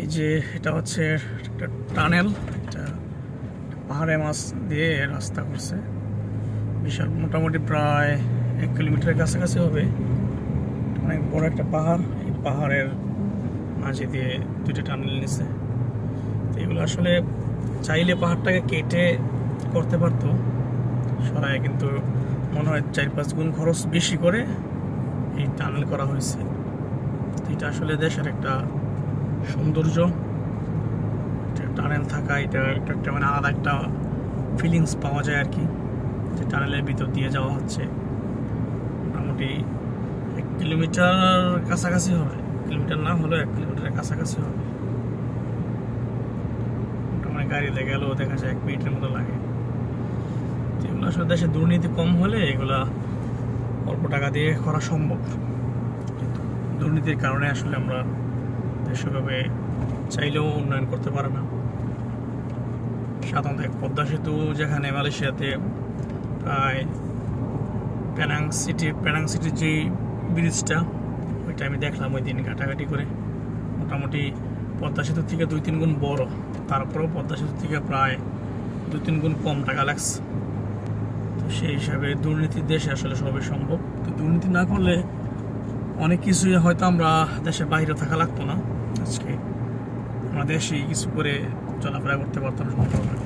এই যে এটা হচ্ছে একটা টানেল, এটা পাহাড়ে মাছ দিয়ে রাস্তা করছে। বিশাল, মোটামুটি প্রায় এক কিলোমিটারের কাছাকাছি হবে। অনেক বড় একটা পাহাড়, এই পাহাড়ের মাঝে দিয়ে দুইটা টানেল নিছে। তো এগুলো আসলে চাইলে পাহাড়টাকে কেটে করতে পারতো। সরাই কিন্তু মনে হয় চার পাঁচ গুণ খরচ বেশি করে এই টানেল করা হয়েছে। এটা আসলে দেশের একটা সৌন্দর্য টানেল থাকা, এটা একটা মানে আলাদা একটা ফিলিংস পাওয়া যায় আর কি, যে টানেলের ভিতর দিয়ে যাওয়া হচ্ছে। মোটামুটি এক কিলোমিটার কাছাকাছি হবে। কিলোমিটার না হলেও এক কিলোমিটারের কাছাকাছি হবে। মোটামুটি গাড়িতে গেলেও দেখা যায় এক মিনিটের মতো লাগে। এগুলো আসলে দেশে দুর্নীতি কম হলে এগুলা অল্প টাকা দিয়ে করা সম্ভব। কিন্তু দুর্নীতির কারণে আসলে আমরা দেশভাবে চাইলেও উন্নয়ন করতে পারে না। সাধারণত পদ্মা সেতু যেখানে মালয়েশিয়াতে প্রায় প্যানাং সিটি প্যানাং সিটির যে ব্রিজটা ওইটা আমি দেখলাম ওই দিন ঘাটাঘাটি করে। মোটামুটি পদ্মা সেতু থেকে দুই তিন গুণ বড়। তারপরেও পদ্মা সেতু থেকে প্রায় দু তিন গুণ কম টাকা লাগছে। তো সেই হিসাবে দুর্নীতির দেশে আসলে সবই সম্ভব। তো দুর্নীতি না করলে অনেক কিছুই হয়তো আমরা দেশের বাইরে থাকা লাগতো না। আজকে আমরা দেশেই কিছু করে চলাফেরা করতে পারতাম সম্ভব